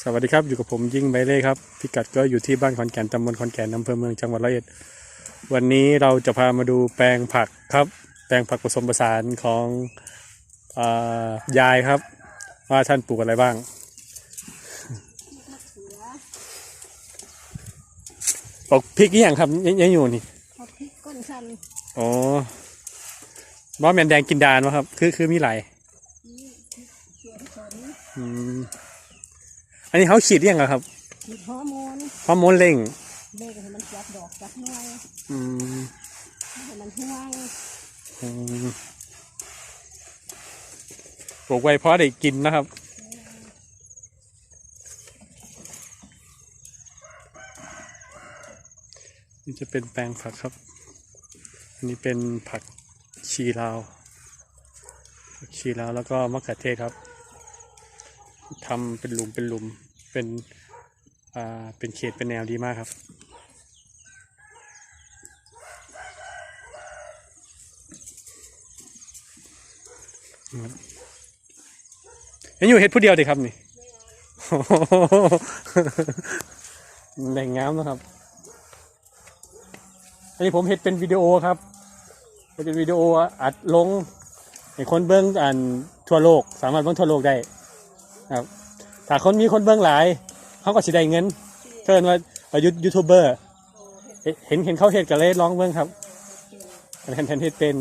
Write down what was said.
สวัสดีครับอยู่กับผมยิ่งใบเล่ครับพิกัดก็อยู่ที่บ้านขอนแก่นตำบลขอนแก่นอำเภอเมืองจังหวัดร้อยเอ็ดวันนี้เราจะพามาดูแปลงผักครับ แปลงผักผสมผสานของอายายครับ ว่าท่านปลูกอะไรบ้าง ปลูกพริกอหย่างครับยังยังอยู่นี่พอพริกก้นชันอ๋อบ้าแมนแดงกินดานวะครับ คือคือมีหลายนี่เขียนสนอืมอั นนี้เขาฉีดยังอะครับมีฮอร์โมนฮอร์โมนเร่งเด็กให้มันจับดอกจับหน่วยอืมให้มันห่วงอืมปลูกไว้เพราะได้กินนะครับนี่จะเป็นแปลงผักครับ อันนี้เป็นผักชีลาวผักชีลาวแล้วก็มะเขือเทศครับ ทำเป็นหลุมเป็นหลุมเป็นอ่าเป็นเขตเป็นแนวดีมากครับ ยังอยู่เฮ็ดผู้เดียวดิครับนี่แหล่งงามนะครับ อันนี้ผมเฮ็ดเป็นวิดีโอครับเป็นวิดีโออัดลงให้คนเบิ้งอันทั่วโลก สามารถเบิ้งทั่วโลกได้ ครับถ้าคนมีคนเบื้องหลายเขาก็สิได้เงินเกินว่ายูยูทูบเบอร์เห็นเห็นเขาเห็ดกันเลยร้องเบิ้งครับเห็นเห็นเห็ดเป็น